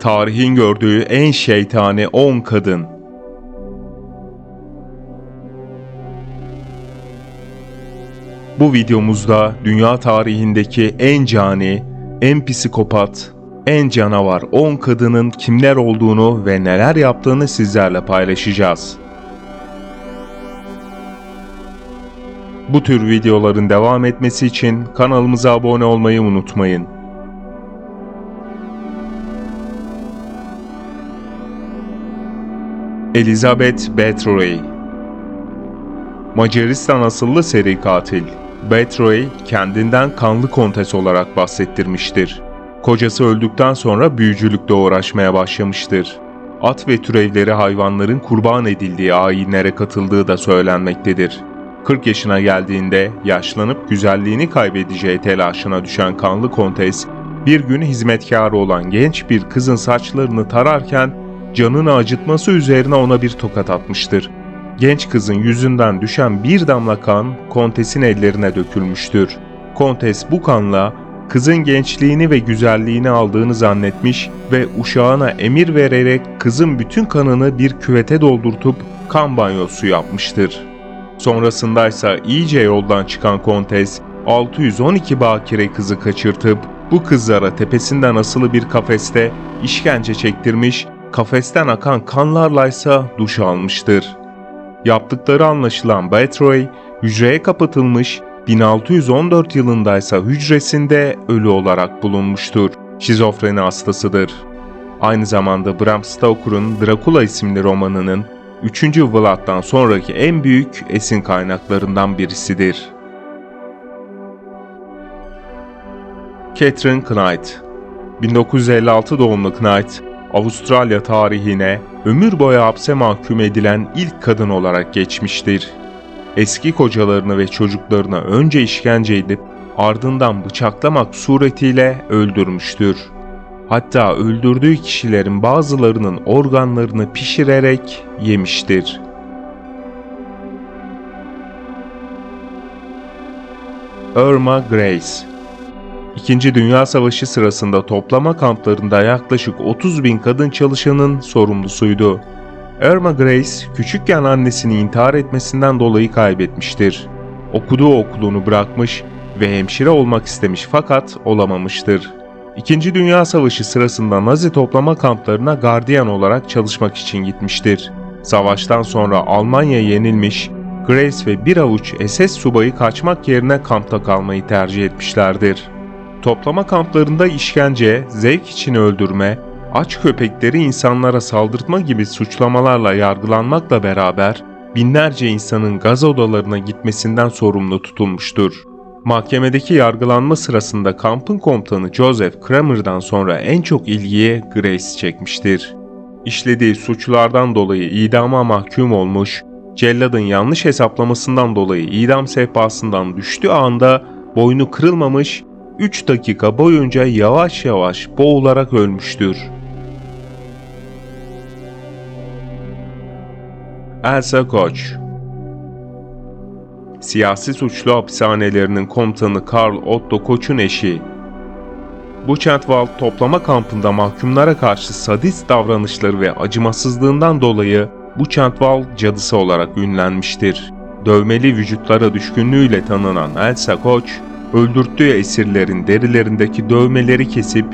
Tarihin gördüğü en şeytani 10 kadın. Bu videomuzda dünya tarihindeki en cani, en psikopat, en canavar 10 kadının kimler olduğunu ve neler yaptığını sizlerle paylaşacağız. Bu tür videoların devam etmesi için kanalımıza abone olmayı unutmayın. Elizabeth Bathory Macaristan asıllı seri katil. Bathory kendinden kanlı kontes olarak bahsettirmiştir. Kocası öldükten sonra büyücülükle uğraşmaya başlamıştır. At ve türevleri hayvanların kurban edildiği ayinlere katıldığı da söylenmektedir. 40 yaşına geldiğinde yaşlanıp güzelliğini kaybedeceği telaşına düşen kanlı kontes, bir gün hizmetkarı olan genç bir kızın saçlarını tararken canını acıtması üzerine ona bir tokat atmıştır. Genç kızın yüzünden düşen bir damla kan kontesin ellerine dökülmüştür. Kontes bu kanla kızın gençliğini ve güzelliğini aldığını zannetmiş ve uşağına emir vererek kızın bütün kanını bir küvete doldurtup kan banyosu yapmıştır. Sonrasındaysa iyice yoldan çıkan kontes 612 bakire kızı kaçırtıp bu kızlara tepesinden asılı bir kafeste işkence çektirmiş, kafesten akan kanlarlaysa duş almıştır. Yaptıkları anlaşılan Batroy hücreye kapatılmış, 1614 yılındaysa hücresinde ölü olarak bulunmuştur. Şizofreni hastasıdır. Aynı zamanda Bram Stoker'ın Dracula isimli romanının 3. Vlad'dan sonraki en büyük esin kaynaklarından birisidir. Catherine Knight 1956 doğumlu Knight, Avustralya tarihine ömür boyu hapse mahkum edilen ilk kadın olarak geçmiştir. Eski kocalarını ve çocuklarını önce işkence edip ardından bıçaklamak suretiyle öldürmüştür. Hatta öldürdüğü kişilerin bazılarının organlarını pişirerek yemiştir. Irma Grace İkinci Dünya Savaşı sırasında toplama kamplarında yaklaşık 30 bin kadın çalışanın sorumlusuydu. Irma Grace küçükken annesini intihar etmesinden dolayı kaybetmiştir. Okuduğu okulunu bırakmış ve hemşire olmak istemiş fakat olamamıştır. İkinci Dünya Savaşı sırasında Nazi toplama kamplarına gardiyan olarak çalışmak için gitmiştir. Savaştan sonra Almanya yenilmiş, Grace ve bir avuç SS subayı kaçmak yerine kampta kalmayı tercih etmişlerdir. Toplama kamplarında işkence, zevk için öldürme, aç köpekleri insanlara saldırtma gibi suçlamalarla yargılanmakla beraber binlerce insanın gaz odalarına gitmesinden sorumlu tutulmuştur. Mahkemedeki yargılanma sırasında kampın komutanı Joseph Kramer'dan sonra en çok ilgiye Grace çekmiştir. İşlediği suçlardan dolayı idama mahkum olmuş, celladın yanlış hesaplamasından dolayı idam sehpasından düştüğü anda boynu kırılmamış 3 dakika boyunca yavaş yavaş boğularak ölmüştür. Elsa Koch Siyasi suçlu hapishanelerinin komutanı Karl Otto Koch'un eşi. Buchenwald toplama kampında mahkumlara karşı sadist davranışları ve acımasızlığından dolayı Buchenwald cadısı olarak ünlenmiştir. Dövmeli vücutlara düşkünlüğüyle tanınan Elsa Koch, öldürttüğü esirlerin derilerindeki dövmeleri kesip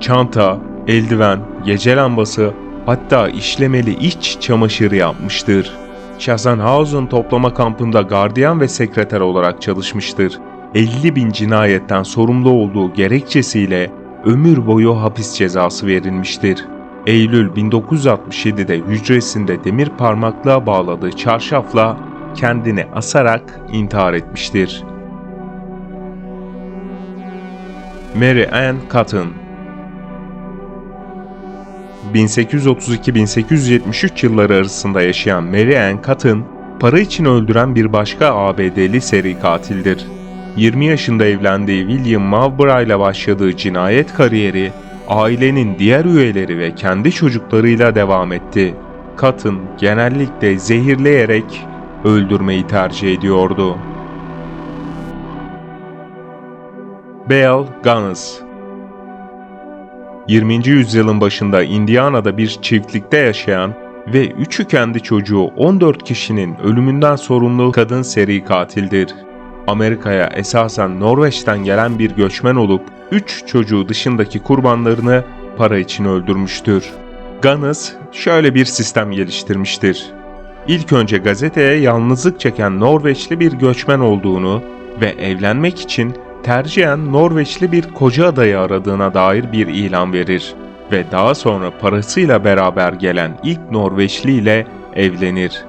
çanta, eldiven, gece lambası hatta işlemeli iç çamaşırı yapmıştır. Sachsenhausen toplama kampında gardiyan ve sekreter olarak çalışmıştır. 50 bin cinayetten sorumlu olduğu gerekçesiyle ömür boyu hapis cezası verilmiştir. Eylül 1967'de hücresinde demir parmaklığa bağladığı çarşafla kendini asarak intihar etmiştir. Mary Ann Cotton 1832-1873 yılları arasında yaşayan Mary Ann Cotton, para için öldüren bir başka ABD'li seri katildir. 20 yaşında evlendiği William Mowbray ile başladığı cinayet kariyeri, ailenin diğer üyeleri ve kendi çocuklarıyla devam etti. Cotton genellikle zehirleyerek öldürmeyi tercih ediyordu. Belle Gunness 20. yüzyılın başında Indiana'da bir çiftlikte yaşayan ve üçü kendi çocuğu 14 kişinin ölümünden sorumlu kadın seri katildir. Amerika'ya esasen Norveç'ten gelen bir göçmen olup 3 çocuğu dışındaki kurbanlarını para için öldürmüştür. Gunness şöyle bir sistem geliştirmiştir. İlk önce gazeteye yalnızlık çeken Norveçli bir göçmen olduğunu ve evlenmek için tercihen Norveçli bir koca adayı aradığına dair bir ilan verir ve daha sonra parasıyla beraber gelen ilk Norveçli ile evlenir.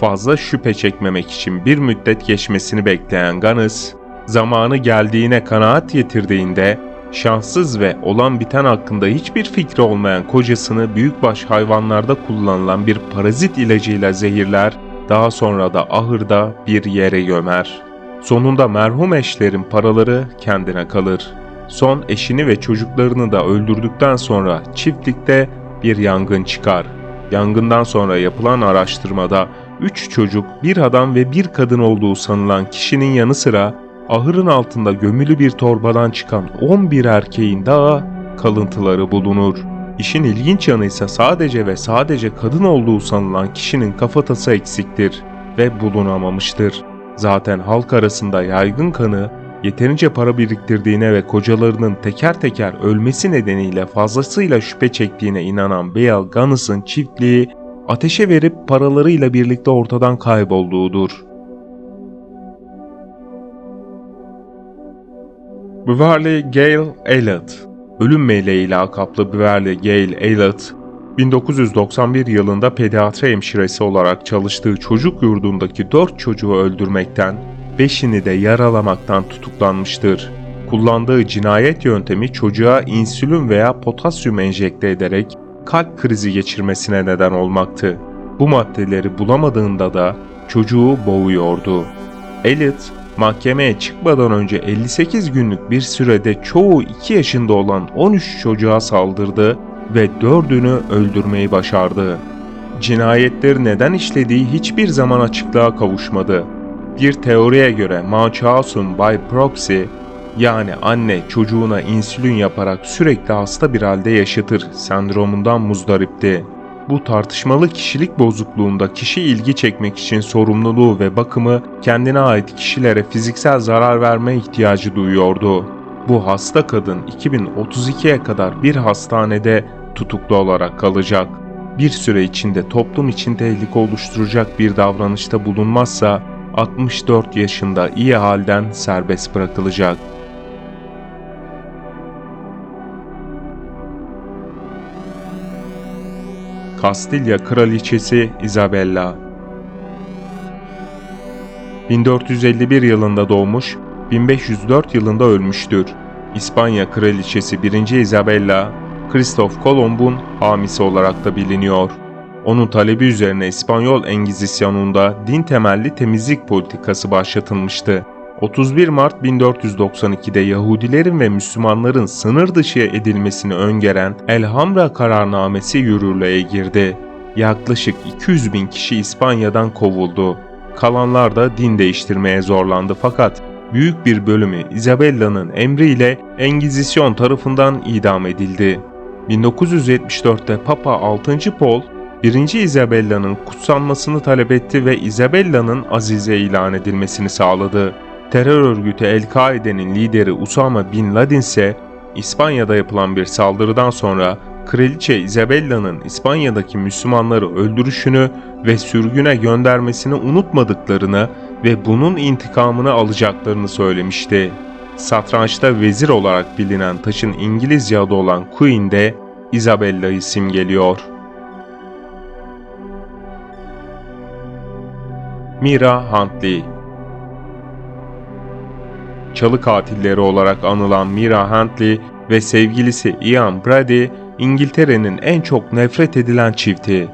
Fazla şüphe çekmemek için bir müddet geçmesini bekleyen Gunness, zamanı geldiğine kanaat getirdiğinde şanssız ve olan biten hakkında hiçbir fikri olmayan kocasını büyükbaş hayvanlarda kullanılan bir parazit ilacıyla zehirler, daha sonra da ahırda bir yere gömer. Sonunda merhum eşlerin paraları kendine kalır. Son eşini ve çocuklarını da öldürdükten sonra çiftlikte bir yangın çıkar. Yangından sonra yapılan araştırmada 3 çocuk, bir adam ve bir kadın olduğu sanılan kişinin yanı sıra ahırın altında gömülü bir torbadan çıkan 11 erkeğin daha kalıntıları bulunur. İşin ilginç yanı ise sadece ve sadece kadın olduğu sanılan kişinin kafatası eksiktir ve bulunamamıştır. Zaten halk arasında yaygın kanı yeterince para biriktirdiğine ve kocalarının teker teker ölmesi nedeniyle fazlasıyla şüphe çektiğine inanan Bale Gunness'ın çiftliği ateşe verip paralarıyla birlikte ortadan kaybolduğudur. Beverly Gale Elliot Ölüm meleği lakaplı Beverly Gale Elliot, 1991 yılında pediatri hemşiresi olarak çalıştığı çocuk yurdundaki 4 çocuğu öldürmekten, 5'ini de yaralamaktan tutuklanmıştır. Kullandığı cinayet yöntemi çocuğa insülin veya potasyum enjekte ederek kalp krizi geçirmesine neden olmaktı. Bu maddeleri bulamadığında da çocuğu boğuyordu. Elliot, mahkemeye çıkmadan önce 58 günlük bir sürede çoğu 2 yaşında olan 13 çocuğa saldırdı ve 4'ünü öldürmeyi başardı. Cinayetleri neden işlediği hiçbir zaman açıklığa kavuşmadı. Bir teoriye göre Munchausen by proxy yani anne çocuğuna insülin yaparak sürekli hasta bir halde yaşatır sendromundan muzdaripti. Bu tartışmalı kişilik bozukluğunda kişi ilgi çekmek için sorumluluğu ve bakımı kendine ait kişilere fiziksel zarar verme ihtiyacı duyuyordu. Bu hasta kadın 2032'ye kadar bir hastanede tutuklu olarak kalacak. Bir süre içinde toplum için tehlike oluşturacak bir davranışta bulunmazsa 64 yaşında iyi halden serbest bırakılacak. Kastilya Kraliçesi Isabella 1451 yılında doğmuş, 1504 yılında ölmüştür. İspanya Kraliçesi 1. Isabella, Kristof Kolomb'un hamisi olarak da biliniyor. Onun talebi üzerine İspanyol Engizisyonunda din temelli temizlik politikası başlatılmıştı. 31 Mart 1492'de Yahudilerin ve Müslümanların sınır dışı edilmesini öngören Elhamra kararnamesi yürürlüğe girdi. Yaklaşık 200 bin kişi İspanya'dan kovuldu. Kalanlar da din değiştirmeye zorlandı fakat büyük bir bölümü Isabella'nın emriyle Engizisyon tarafından idam edildi. 1974'te Papa 6. Paul, 1. Isabella'nın kutsanmasını talep etti ve Isabella'nın azize ilan edilmesini sağladı. Terör örgütü El-Kaide'nin lideri Usama Bin Laden ise İspanya'da yapılan bir saldırıdan sonra Kraliçe Isabella'nın İspanya'daki Müslümanları öldürüşünü ve sürgüne göndermesini unutmadıklarını ve bunun intikamını alacaklarını söylemişti. Satrançta vezir olarak bilinen taşın İngilizce adı olan Queen de Isabella'yı simgeliyor. Mira Huntley Çalı katilleri olarak anılan Mira Huntley ve sevgilisi Ian Brady, İngiltere'nin en çok nefret edilen çifti.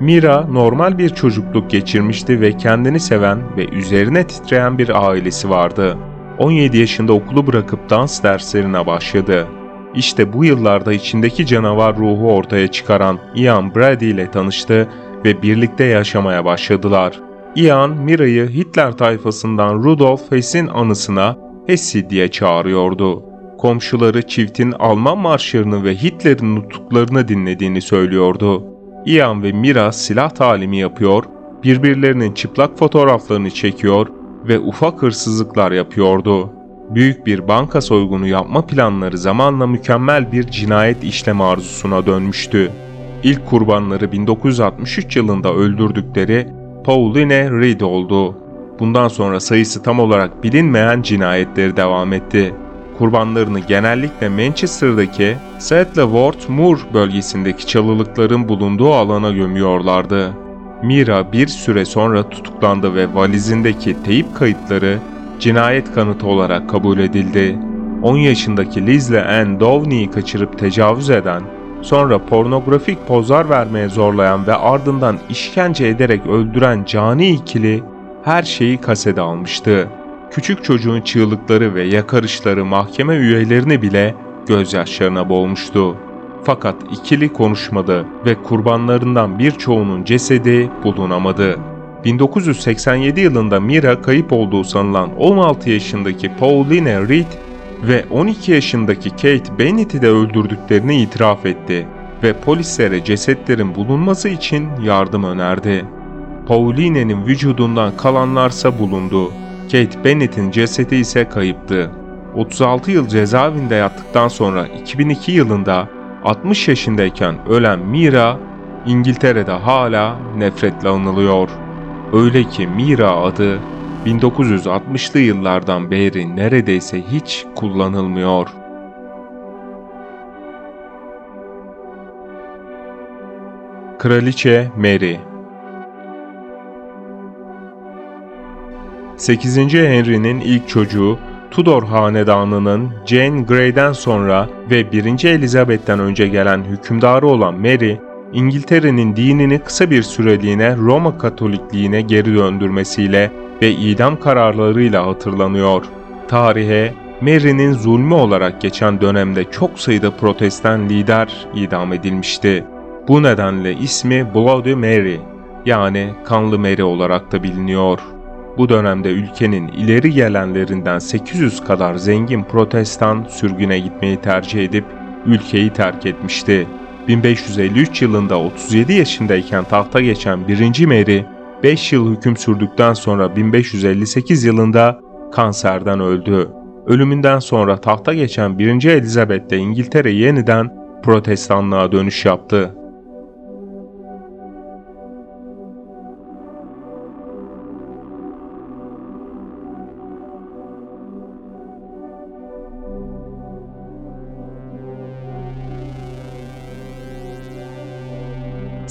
Mira normal bir çocukluk geçirmişti ve kendini seven ve üzerine titreyen bir ailesi vardı. 17 yaşında okulu bırakıp dans derslerine başladı. İşte bu yıllarda içindeki canavar ruhu ortaya çıkaran Ian Brady ile tanıştı ve birlikte yaşamaya başladılar. Ian, Mira'yı Hitler tayfasından Rudolf Hess'in anısına Hessi diye çağırıyordu. Komşuları çiftin Alman marşlarını ve Hitler'in nutuklarını dinlediğini söylüyordu. Ian ve Mira silah talimi yapıyor, birbirlerinin çıplak fotoğraflarını çekiyor ve ufak hırsızlıklar yapıyordu. Büyük bir banka soygunu yapma planları zamanla mükemmel bir cinayet işleme arzusuna dönmüştü. İlk kurbanları 1963 yılında öldürdükleri Pauline Reed oldu. Bundan sonra sayısı tam olarak bilinmeyen cinayetleri devam etti. Kurbanlarını genellikle Manchester'daki Saddleworth Moor bölgesindeki çalılıkların bulunduğu alana gömüyorlardı. Mira bir süre sonra tutuklandı ve valizindeki teyip kayıtları cinayet kanıtı olarak kabul edildi. 10 yaşındaki Lizle Ann Downey'i kaçırıp tecavüz eden, sonra pornografik pozlar vermeye zorlayan ve ardından işkence ederek öldüren cani ikili her şeyi kasede almıştı. Küçük çocuğun çığlıkları ve yakarışları mahkeme üyelerini bile gözyaşlarına boğmuştu. Fakat ikili konuşmadı ve kurbanlarından birçoğunun cesedi bulunamadı. 1987 yılında Mira kayıp olduğu sanılan 16 yaşındaki Pauline Reed ve 12 yaşındaki Kate Bennett'i de öldürdüklerini itiraf etti ve polislere cesetlerin bulunması için yardım önerdi. Pauline'nin vücudundan kalanlarsa bulundu. Kate Bennett'in cesedi ise kayıptı. 36 yıl cezaevinde yattıktan sonra 2002 yılında 60 yaşındayken ölen Mira, İngiltere'de hala nefretle anılıyor. Öyle ki Mira adı 1960'lı yıllardan beri neredeyse hiç kullanılmıyor. Kraliçe Mary 8. Henry'nin ilk çocuğu Tudor hanedanının Jane Grey'den sonra ve 1. Elizabeth'ten önce gelen hükümdarı olan Mary, İngiltere'nin dinini kısa bir süreliğine Roma Katolikliğine geri döndürmesiyle ve idam kararlarıyla hatırlanıyor. Tarihe Mary'nin zulmü olarak geçen dönemde çok sayıda protestan lider idam edilmişti. Bu nedenle ismi Bloody Mary yani Kanlı Mary olarak da biliniyor. Bu dönemde ülkenin ileri gelenlerinden 800 kadar zengin protestan sürgüne gitmeyi tercih edip ülkeyi terk etmişti. 1553 yılında 37 yaşındayken tahta geçen 1. Mary, 5 yıl hüküm sürdükten sonra 1558 yılında kanserden öldü. Ölümünden sonra tahta geçen 1. Elizabeth de İngiltere yeniden protestanlığa dönüş yaptı.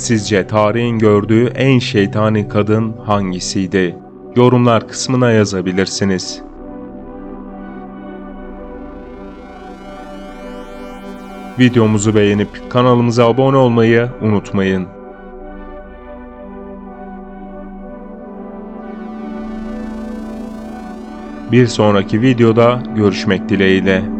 Sizce tarihin gördüğü en şeytani kadın hangisiydi? Yorumlar kısmına yazabilirsiniz. Videomuzu beğenip kanalımıza abone olmayı unutmayın. Bir sonraki videoda görüşmek dileğiyle.